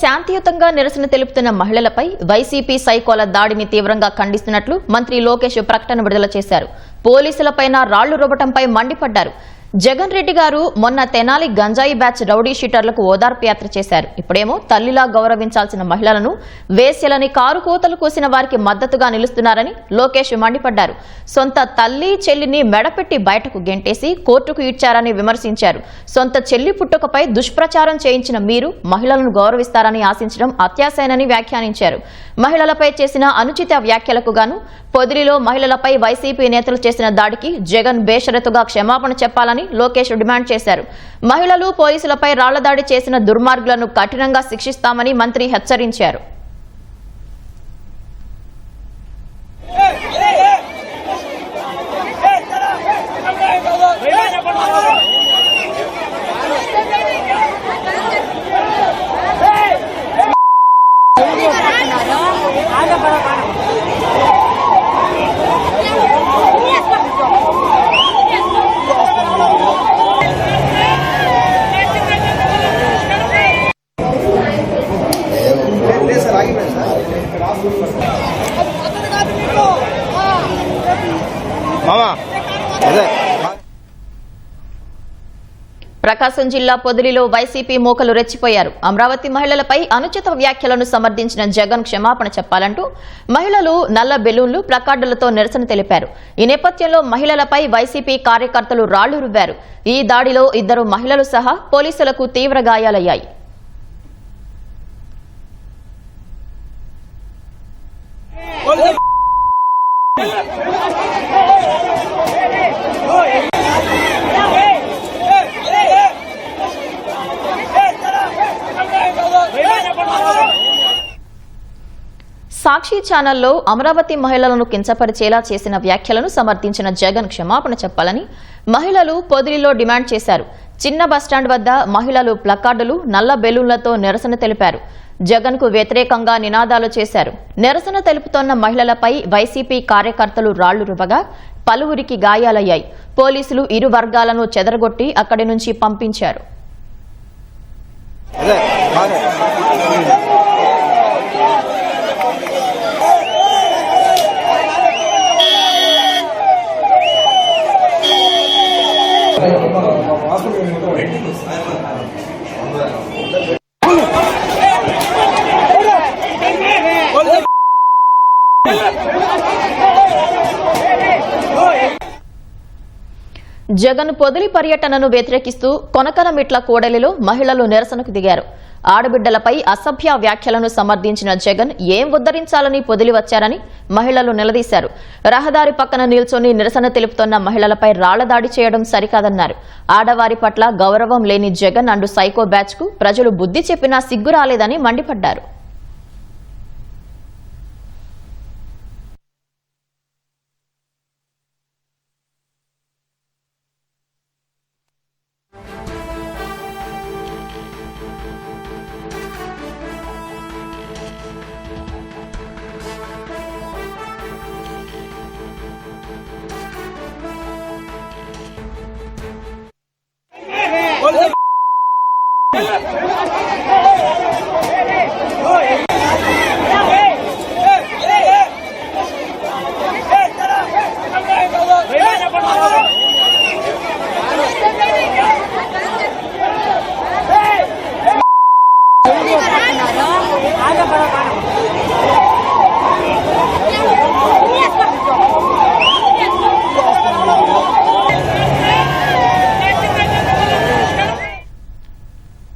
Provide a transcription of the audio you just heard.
శాంతియుతంగా నిరసన తెలుపుతున్న మహిళలపై వైసీపీ సైకోల దాడిని తీవ్రంగా ఖండిస్తున్నట్లు మంత్రి లోకేష్ ప్రకటన విడుదల చేశారు. పోలీసులపైన రాళ్ళు రువ్వటంపై మండిపడ్డారు. జగన్ రెడ్డి గారు మొన్న తెనాలి గంజాయి బ్యాచ్ రౌడీ షీటర్లకు ఓదార్పు యాత్ర చేశారు. ఇప్పుడేమో తల్లిలా గౌరవించాల్సిన మహిళలను వేశ్యలని కారు కోతలు కూసిన వారికి మద్దతుగా నిలుస్తున్నారని లోకేష్ మండిపడ్డారు. సొంత తల్లి చెల్లిని మెడపెట్టి బయటకు గెంటేసి కోర్టుకు ఇచ్చారని విమర్శించారు. సొంత చెల్లి పుట్టుకపై దుష్ప్రచారం చేయించిన మీరు మహిళలను గౌరవిస్తారని ఆశించడం అత్యాశయనని వ్యాఖ్యానించారు. మహిళలపై చేసిన అనుచిత వ్యాఖ్యలకు గాను పొదిలిలో మహిళలపై వైసీపీ నేతలు చేసిన దాడికి జగన్ బేషరతుగా క్షమాపణ చెప్పాలని లోకేష్ డిమాండ్ చేశారు. మహిళలు పోలీసులపై రాళ్ళ దాడి చేసిన దుర్మార్గులను కఠినంగా శిక్షిస్తామని మంత్రి హెచ్చరించారు. మామా అదే. ప్రకాశం జిల్లా పొదిలిలో వైసీపీ మోకలు రెచ్చిపోయారు. అమరావతి మహిళలపై అనుచిత వ్యాఖ్యలను సమర్థించిన జగన్ క్షమాపణ చెప్పాలంటూ మహిళలు నల్ల బెలూన్లు ప్లకార్డులతో నిరసన తెలిపారు. ఈ నేపథ్యంలో మహిళలపై వైసీపీ కార్యకర్తలు రాళ్ళు రువ్వారు. ఈ దాడిలో ఇద్దరు మహిళలు సహా పోలీసులకు తీవ్ర గాయాలయ్యాయి. సాక్షి ఛానల్లో అమరావతి మహిళలను కించపరిచేలా చేసిన వ్యాఖ్యలను సమర్థించిన జగన్ క్షమాపణ చెప్పాలని మహిళలు పొదిలిలో డిమాండ్ చేశారు. చిన్న బస్టాండ్ వద్ద మహిళలు ప్లకార్డులు నల్ల బెలూన్లతో నిరసన తెలిపారు. జగన్కు వ్యతిరేకంగా నినాదాలు చేశారు. నిరసన తెలుపుతోన్న మహిళలపై వైసీపీ కార్యకర్తలు రాళ్ళు రువగా పలువురికి గాయాలయ్యాయి. పోలీసులు ఇరు వర్గాలను చెదరగొట్టి అక్కడి నుంచి పంపించారు. అదే మాదే జగన్ పొదిలి పర్యటనను వ్యతిరేకిస్తూ కొనకనమిట్ల కూడలిలో మహిళలు నిరసనకు దిగారు. ఆడబిడ్డలపై అసభ్య వ్యాఖ్యలను సమర్థించిన జగన్ ఏం ఉద్ధరించాలని పొదిలి వచ్చారని మహిళలు నిలదీశారు. రహదారి పక్కన నిల్చొని నిరసన తెలుపుతున్న మహిళలపై రాళ్ళ దాడి చేయడం సరికాదన్నారు. ఆడవారి పట్ల గౌరవం లేని జగన్ అండు సైకో బ్యాచ్కు ప్రజలు బుద్ధి చెప్పినా సిగ్గు రాలేదని మండిపడ్డారు.